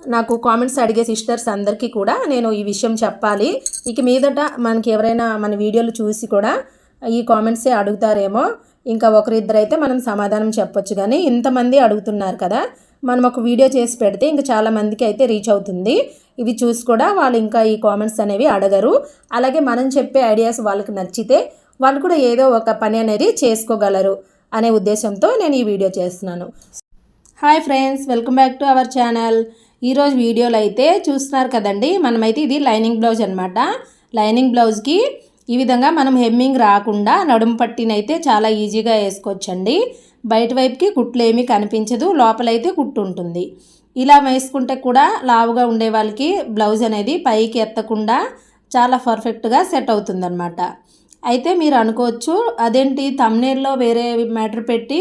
నాకు కామెంట్స్ అడిగే సిస్టర్స్ అందరికీ కూడా నేను ఈ విషయం చెప్పాలి. ఇక మీదట మనకి ఎవరైనా మన వీడియోలు చూసి కూడా ఈ కామెంట్సే అడుగుతారేమో. ఇంకా ఒకరిద్దరు అయితే మనం సమాధానం చెప్పొచ్చు కానీ ఇంతమంది అడుగుతున్నారు కదా మనం ఒక వీడియో చేసి పెడితే ఇంకా చాలామందికి అయితే రీచ్ అవుతుంది. ఇవి చూసి కూడా వాళ్ళు ఇంకా ఈ కామెంట్స్ అనేవి అడగరు. అలాగే మనం చెప్పే ఐడియాస్ వాళ్ళకి నచ్చితే వాళ్ళు కూడా ఏదో ఒక పని అనేది చేసుకోగలరు అనే ఉద్దేశంతో నేను ఈ వీడియో చేస్తున్నాను. Hi friends welcome back to our channel ఈరోజు వీడియోలో అయితే చూస్తున్నారు కదండి మనమైతే ఇది లైనింగ్ బ్లౌజ్ అనమాట లైనింగ్ బ్లౌజ్కి ఈ విధంగా మనం హెమ్మింగ్ రాకుండా నడుము పట్టినైతే చాలా ఈజీగా వేసుకోవచ్చండి. బయట వైపుకి కుట్లు ఏమీ కనిపించదు లోపలైతే కుట్టు ఉంటుంది. ఇలా వేసుకుంటే కూడా లావుగా ఉండే వాళ్ళకి బ్లౌజ్ అనేది పైకి ఎత్తకుండా చాలా పర్ఫెక్ట్గా సెట్ అవుతుందన్నమాట. అయితే మీరు అనుకోవచ్చు అదేంటి తమ్నేల్లో వేరే మ్యాటర్ పెట్టి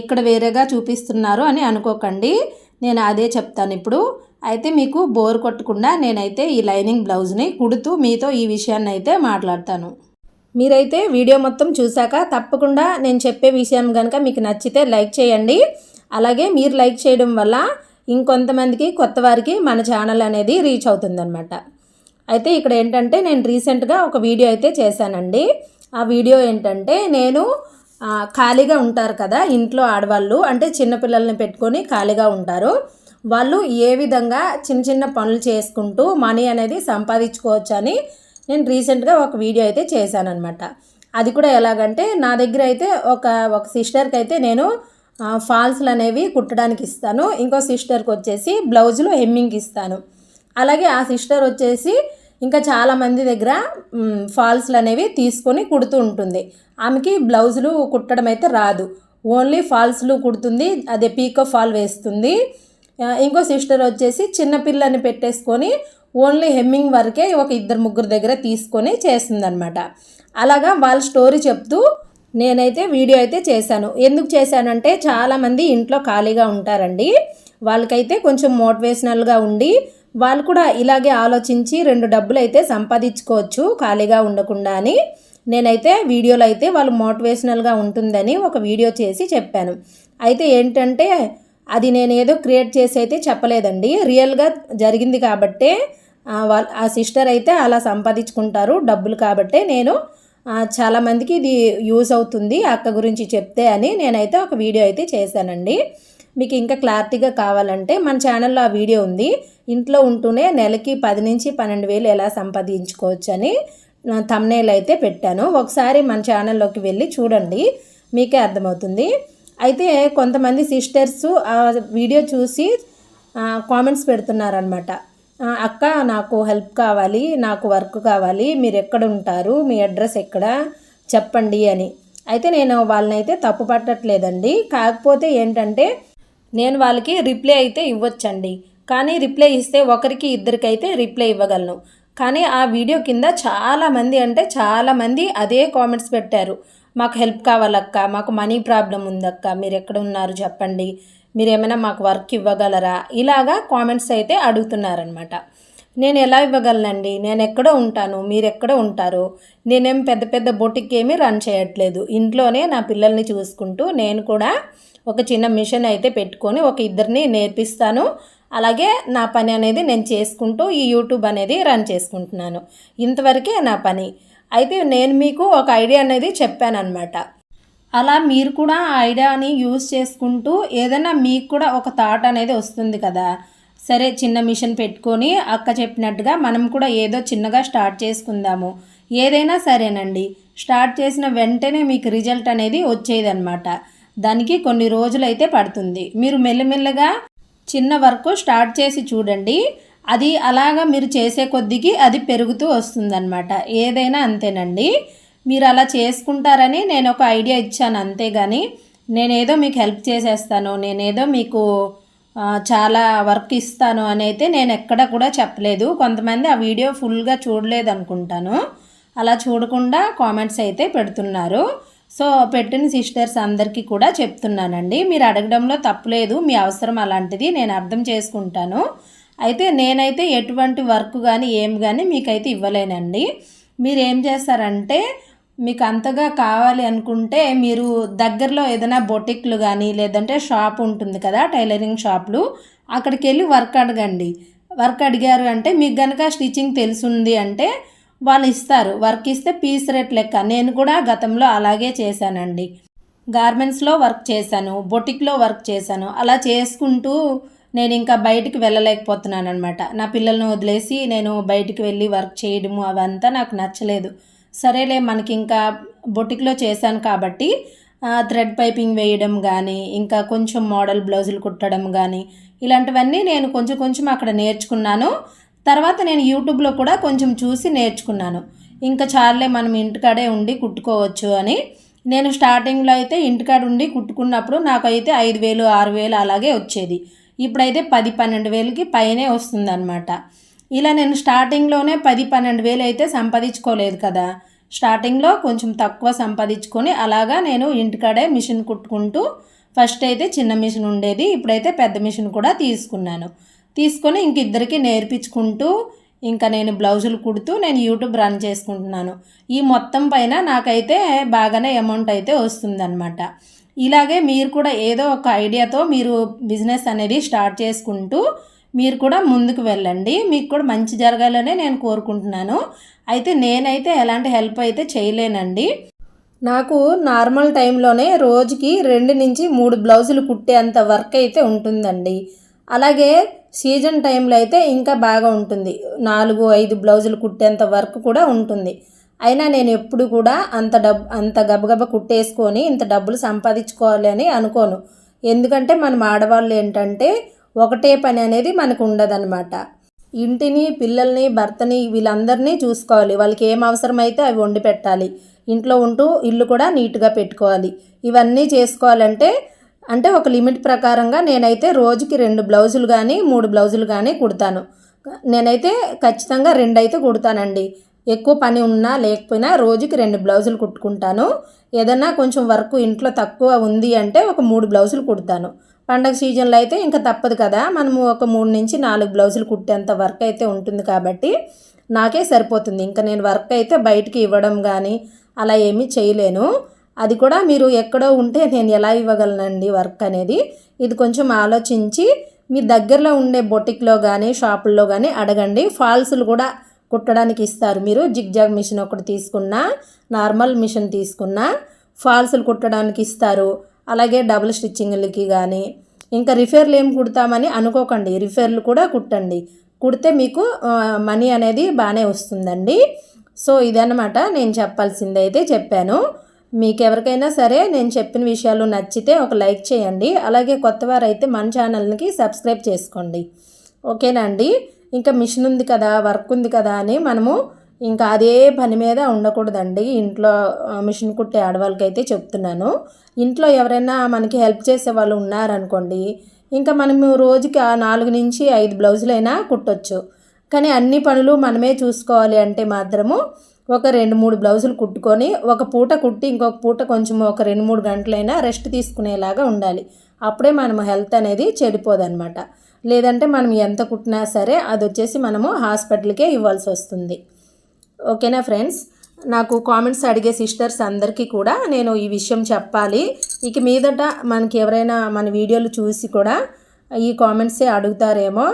ఇక్కడ వేరేగా చూపిస్తున్నారు అని అనుకోకండి. నేను అదే చెప్తాను ఇప్పుడు. అయితే మీకు బోర్ కొట్టకుండా నేనైతే ఈ లైనింగ్ బ్లౌజ్ని కుడుతూ మీతో ఈ విషయాన్ని అయితే మాట్లాడతాను. మీరైతే వీడియో మొత్తం చూశాక తప్పకుండా నేను చెప్పే విషయం కనుక మీకు నచ్చితే లైక్ చేయండి. అలాగే మీరు లైక్ చేయడం వల్ల ఇంకొంతమందికి కొత్త వారికి మన ఛానల్ అనేది రీచ్ అవుతుందన్నమాట. అయితే ఇక్కడ ఏంటంటే నేను రీసెంట్గా ఒక వీడియో అయితే చేశానండి. ఆ వీడియో ఏంటంటే నేను ఖాళీగా ఉంటారు కదా ఇంట్లో ఆడవాళ్ళు అంటే చిన్నపిల్లల్ని పెట్టుకొని ఖాళీగా ఉంటారు. వాళ్ళు ఏ విధంగా చిన్న చిన్న పనులు చేసుకుంటూ మనీ అనేది సంపాదించుకోవచ్చు అని నేను రీసెంట్గా ఒక వీడియో అయితే చేశానన్నమాట. అది కూడా ఎలాగంటే నా దగ్గర అయితే ఒక ఒక సిస్టర్కి అయితే నేను ఫాల్స్లు అనేవి కుట్టడానికి ఇస్తాను. ఇంకో సిస్టర్కి వచ్చేసి బ్లౌజులు హెమ్మింగ్కి ఇస్తాను. అలాగే ఆ సిస్టర్ వచ్చేసి ఇంకా చాలామంది దగ్గర ఫాల్స్లు అనేవి తీసుకొని కుడుతూ ఉంటుంది. ఆమెకి బ్లౌజులు కుట్టడం అయితే రాదు. ఓన్లీ ఫాల్స్లు కుడుతుంది అదే పీకో ఫాల్ వేస్తుంది. ఇంకో సిస్టర్ వచ్చేసి చిన్నపిల్లని పెట్టేసుకొని ఓన్లీ హెమ్మింగ్ వరకే ఒక ఇద్దరు ముగ్గురు దగ్గర తీసుకొని చేస్తుందన్నమాట. అలాగా వాళ్ళ స్టోరీ చెప్తూ నేనైతే వీడియో అయితే చేశాను. ఎందుకు చేశానంటే చాలామంది ఇంట్లో ఖాళీగా ఉంటారండి. వాళ్ళకైతే కొంచెం మోటివేషనల్గా ఉండి వాళ్ళు కూడా ఇలాగే ఆలోచించి రెండు డబ్బులు అయితే సంపాదించుకోవచ్చు ఖాళీగా ఉండకుండా అని నేనైతే వీడియోలో అయితే వాళ్ళు మోటివేషనల్గా ఉంటుందని ఒక వీడియో చేసి చెప్పాను. అయితే ఏంటంటే అది నేను ఏదో క్రియేట్ చేసి అయితే చెప్పలేదండి. రియల్గా జరిగింది కాబట్టే ఆ, వాళ్ళ ఆ సిస్టర్ అయితే అలా సంపాదించుకుంటారు డబ్బులు కాబట్టే నేను చాలామందికి ఇది యూజ్ అవుతుంది అక్క గురించి చెప్తే అని నేనైతే ఒక వీడియో అయితే చేశానండి. మీకు ఇంకా క్లారిటీగా కావాలంటే మన ఛానల్లో ఆ వీడియో ఉంది. ఇంట్లో ఉంటూనే నెలకి పది నుంచి పన్నెండు వేలు ఎలా సంపాదించుకోవచ్చని తమ్నేల్ అయితే పెట్టాను. ఒకసారి మన ఛానల్లోకి వెళ్ళి చూడండి మీకే అర్థమవుతుంది. అయితే కొంతమంది సిస్టర్స్ ఆ వీడియో చూసి కామెంట్స్ పెడుతున్నారనమాట అక్క నాకు హెల్ప్ కావాలి నాకు వర్క్ కావాలి మీరు ఎక్కడ ఉంటారు మీ అడ్రస్ ఎక్కడ చెప్పండి అని. అయితే నేను వాళ్ళని అయితే తప్పు పట్టట్లేదండి. కాకపోతే ఏంటంటే నేను వాళ్ళకి రిప్లై అయితే ఇవ్వచ్చండి. కానీ రిప్లై ఇస్తే ఒకరికి ఇద్దరికైతే రిప్లై ఇవ్వగలను. కానీ ఆ వీడియో కింద చాలామంది అంటే చాలామంది అదే కామెంట్స్ పెట్టారు. మాకు హెల్ప్ కావాలక్క మాకు మనీ ప్రాబ్లం ఉందక్క మీరు ఎక్కడ ఉన్నారు చెప్పండి మీరు ఏమైనా మాకు వర్క్ ఇవ్వగలరా? ఇలాగా కామెంట్స్ అయితే అడుగుతున్నారనమాట నేను ఎలా ఇవ్వగలనండి? నేను ఎక్కడో ఉంటాను? మీరు ఎక్కడో ఉంటారు? నేనేం పెద్ద పెద్ద బొటిక్ ఏమీ రన్ చేయట్లేదు. ఇంట్లోనే నా పిల్లల్ని చూసుకుంటూ నేను కూడా ఒక చిన్న మిషన్ అయితే పెట్టుకొని ఒక ఇద్దరిని నేర్పిస్తాను. అలాగే నా పని అనేది నేను చేసుకుంటూ ఈ యూట్యూబ్ అనేది రన్ చేసుకుంటున్నాను. ఇంతవరకే నా పని. అయితే నేను మీకు ఒక ఐడియా అనేది చెప్పానమాట అలా మీరు కూడా ఆ ఐడియాని యూజ్ చేసుకుంటూ ఏదైనా మీకు కూడా ఒక థాట్ అనేది వస్తుంది కదా. సరే చిన్న మిషన్ పెట్టుకొని అక్క చెప్పినట్టుగా మనం కూడా ఏదో చిన్నగా స్టార్ట్ చేసుకుందాము. ఏదైనా సరేనండి. స్టార్ట్ చేసిన వెంటనే మీకు రిజల్ట్ అనేది వచ్చేదన్నమాట. దానికి కొన్ని రోజులు అయితే పడుతుంది. మీరు మెల్లమెల్లగా చిన్న వర్క్ స్టార్ట్ చేసి చూడండి. అది అలాగా మీరు చేసే కొద్దికి అది పెరుగుతూ వస్తుందన్నమాట. ఏదైనా అంతేనండి. మీరు అలా చేసుకుంటారని నేను ఒక ఐడియా ఇచ్చాను అంతేగాని నేనేదో మీకు హెల్ప్ చేసేస్తాను నేనేదో మీకు చాలా వర్క్ ఇస్తాను అని అయితే నేను ఎక్కడ కూడా చెప్పలేదు. కొంతమంది ఆ వీడియో ఫుల్గా చూడలేదు అనుకుంటాను అలా చూడకుండా కామెంట్స్ అయితే పెడుతున్నారు. సో పెట్టిన సిస్టర్స్ అందరికీ కూడా చెప్తున్నానండి. మీరు అడగడంలో తప్పులేదు మీ అవసరం అలాంటిది నేను అర్థం చేసుకుంటాను. అయితే నేనైతే ఎటువంటి వర్క్ కానీ ఏం కానీ మీకైతే ఇవ్వలేనండి. మీరు ఏం చేస్తారంటే మీకు అంతగా కావాలి అనుకుంటే మీరు దగ్గరలో ఏదైనా బొటిక్లు కానీ లేదంటే షాప్ ఉంటుంది కదా టైలరింగ్ షాప్లు అక్కడికి వెళ్ళి వర్క్ అడగండి. వర్క్ అడిగారు అంటే మీకు కనుక స్టిచ్చింగ్ తెలుసుంది అంటే వాళ్ళు ఇస్తారు వర్క్ ఇస్తే పీస్ రేట్ లెక్క. నేను కూడా గతంలో అలాగే చేశానండి. గార్మెంట్స్లో వర్క్ చేశాను. బొటిక్లో వర్క్ చేశాను. అలా చేసుకుంటూ నేను ఇంకా బయటికి వెళ్ళలేకపోతున్నాను అనమాట నా పిల్లల్ని వదిలేసి నేను బయటికి వెళ్ళి వర్క్ చేయడము అవంతా నాకు నచ్చలేదు. సరేలే మనకి ఇంకా బొటిక్లో చేశాను కాబట్టి థ్రెడ్ పైపింగ్ వేయడం కానీ ఇంకా కొంచెం మోడల్ బ్లౌజులు కుట్టడం కానీ ఇలాంటివన్నీ నేను కొంచెం కొంచెం అక్కడ నేర్చుకున్నాను. తర్వాత నేను యూట్యూబ్లో కూడా కొంచెం చూసి నేర్చుకున్నాను. ఇంకా చాలే మనం ఇంటికాడే ఉండి కుట్టుకోవచ్చు అని. నేను స్టార్టింగ్లో అయితే ఇంటికాడ ఉండి కుట్టుకున్నప్పుడు నాకైతే ఐదు వేలు ఆరు వేలు అలాగే వచ్చేది. ఇప్పుడైతే పది పన్నెండు వేలకి పైనే వస్తుందన్నమాట. ఇలా నేను స్టార్టింగ్లోనే పది పన్నెండు వేలు అయితే సంపాదించుకోలేదు కదా. స్టార్టింగ్లో కొంచెం తక్కువ సంపాదించుకొని అలాగా నేను ఇంటికాడే మిషన్ కుట్టుకుంటూ ఫస్ట్ అయితే చిన్న మిషన్ ఉండేది ఇప్పుడైతే పెద్ద మిషన్ కూడా తీసుకున్నాను. తీసుకొని ఇంక ఇద్దరికి నేర్పించుకుంటూ ఇంకా నేను బ్లౌజులు కుడుతూ నేను యూట్యూబ్ రన్ చేసుకుంటున్నాను. ఈ మొత్తం పైన నాకైతే బాగానే అమౌంట్ అయితే వస్తుందన్నమాట. ఇలాగే మీరు కూడా ఏదో ఒక ఐడియాతో మీరు బిజినెస్ అనేది స్టార్ట్ చేసుకుంటూ మీరు కూడా ముందుకు వెళ్ళండి. మీకు కూడా మంచి జరగాలనే నేను కోరుకుంటున్నాను. అయితే నేనైతే ఎలాంటి హెల్ప్ అయితే చేయలేనండి. నాకు నార్మల్ టైంలోనే రోజుకి రెండు నుంచి మూడు బ్లౌజులు కుట్టేంత వర్క్ అయితే ఉంటుందండి. అలాగే సీజన్ టైంలో అయితే ఇంకా బాగా ఉంటుంది. నాలుగు ఐదు బ్లౌజులు కుట్టేంత వర్క్ కూడా ఉంటుంది. అయినా నేను ఎప్పుడు కూడా అంత డబ్బు అంత గబగబ కుట్టేసుకొని ఇంత డబ్బులు సంపాదించుకోవాలి అని అనుకోను. ఎందుకంటే మనం ఆడవాళ్ళు ఏంటంటే ఒకటే పని అనేది మనకు ఉండదన్నమాట. ఇంటిని పిల్లల్ని భర్తని వీళ్ళందరినీ చూసుకోవాలి. వాళ్ళకి ఏం అవసరమైతే అవి వండి పెట్టాలి. ఇంట్లో ఉంటూ ఇల్లు కూడా నీట్గా పెట్టుకోవాలి. ఇవన్నీ చేసుకోవాలంటే అంటే ఒక లిమిట్ ప్రకారంగా నేనైతే రోజుకి రెండు బ్లౌజులు కానీ మూడు బ్లౌజులు కానీ కుడతాను. నేనైతే ఖచ్చితంగా రెండు అయితే కుడతానండి. ఎక్కువ పని ఉన్నా లేకపోయినా రోజుకి రెండు బ్లౌజులు కుట్టుకుంటాను. ఏదన్నా కొంచెం వర్క్ ఇంట్లో తక్కువ ఉంది అంటే ఒక మూడు బ్లౌజులు కుడతాను. పండగ సీజన్లో అయితే ఇంకా తప్పదు కదా. మనము ఒక మూడు నుంచి నాలుగు బ్లౌజులు కుట్టేంత వర్క్ అయితే ఉంటుంది కాబట్టి నాకే సరిపోతుంది. ఇంకా నేను వర్క్ అయితే బయటికి ఇవ్వడం కానీ అలా ఏమీ చేయలేను. అది కూడా మీరు ఎక్కడో ఉంటే నేను ఎలా ఇవ్వగలనండి వర్క్ అనేది? ఇది కొంచెం ఆలోచించి మీ దగ్గరలో ఉండే బొటిక్లో కానీ షాపుల్లో కానీ అడగండి. ఫాల్స్లు కూడా కుట్టడానికి ఇస్తారు మీరు. జిగ్జాగ్ మిషన్ ఒకటి తీసుకున్నా నార్మల్ మిషన్ తీసుకున్నా ఫాల్స్లు కుట్టడానికి ఇస్తారు. అలాగే డబుల్ స్టిచ్చింగ్లకి కానీ ఇంకా రిఫేర్లు ఏం కుడతామని అనుకోకండి. రిఫేర్లు కూడా కుట్టండి. కుడితే మీకు మనీ అనేది బాగానే వస్తుందండి. సో ఇదన్నమాట నేను చెప్పాల్సింది అయితే చెప్పాను. మీకు ఎవరికైనా సరే నేను చెప్పిన విషయాలు నచ్చితే ఒక లైక్ చేయండి. అలాగే కొత్తవారు అయితే మన ఛానల్కి సబ్స్క్రైబ్ చేసుకోండి. ఓకేనా అండి? ఇంకా మిషన్ ఉంది కదా వర్క్ ఉంది కదా అని మనము ఇంకా అదే పని మీద ఉండకూడదండి. ఇంట్లో మిషన్ కుట్టే ఆడవాళ్ళకి అయితే చెప్తున్నాను. ఇంట్లో ఎవరైనా మనకి హెల్ప్ చేసే వాళ్ళు ఉన్నారనుకోండి ఇంకా మనము రోజుకి నాలుగు నుంచి ఐదు బ్లౌజులైనా కుట్టొచ్చు. కానీ అన్ని పనులు మనమే చూసుకోవాలి అంటే మాత్రము ఒక రెండు మూడు బ్లౌజులు కుట్టుకొని ఒక పూట కుట్టి ఇంకొక పూట కొంచెం ఒక రెండు మూడు గంటలైనా రెస్ట్ తీసుకునేలాగా ఉండాలి. అప్పుడే మనం హెల్త్ అనేది చెడిపోదన్నమాట లేదంటే మనం ఎంత కుట్టినా సరే అది వచ్చేసి మనము హాస్పిటల్కే ఇవ్వాల్సి వస్తుంది. ఓకేనా ఫ్రెండ్స్? నాకు కామెంట్స్ అడిగే సిస్టర్స్ అందరికీ కూడా నేను ఈ విషయం చెప్పాలి. ఇక మీదట మనకి ఎవరైనా మన వీడియోలు చూసి కూడా ఈ కామెంట్సే అడుగుతారేమో.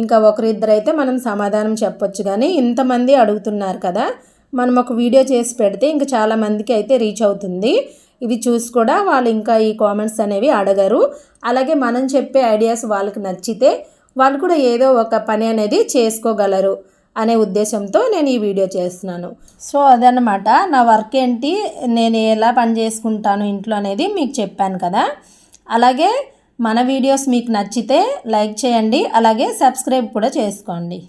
ఇంకా ఒకరిద్దరైతే మనం సమాధానం చెప్పొచ్చు. కానీ ఇంతమంది అడుగుతున్నారు కదా. మనం ఒక వీడియో చేసి పెడితే ఇంకా చాలామందికి అయితే రీచ్ అవుతుంది. ఇవి చూసి కూడా వాళ్ళు ఇంకా ఈ కామెంట్స్ అనేవి అడగరు. అలాగే మనం చెప్పే ఐడియాస్ వాళ్ళకి నచ్చితే వాళ్ళు కూడా ఏదో ఒక పని అనేది చేసుకోగలరు అనే ఉద్దేశంతో నేను ఈ వీడియో చేస్తున్నాను. సో అదనమాట నా వర్క్ ఏంటి? నేను ఎలా పని చేసుకుంటాను ఇంట్లో అనేది మీకు చెప్పాను కదా. అలాగే మన వీడియోస్ మీకు నచ్చితే లైక్ చేయండి. అలాగే సబ్స్క్రైబ్ కూడా చేసుకోండి.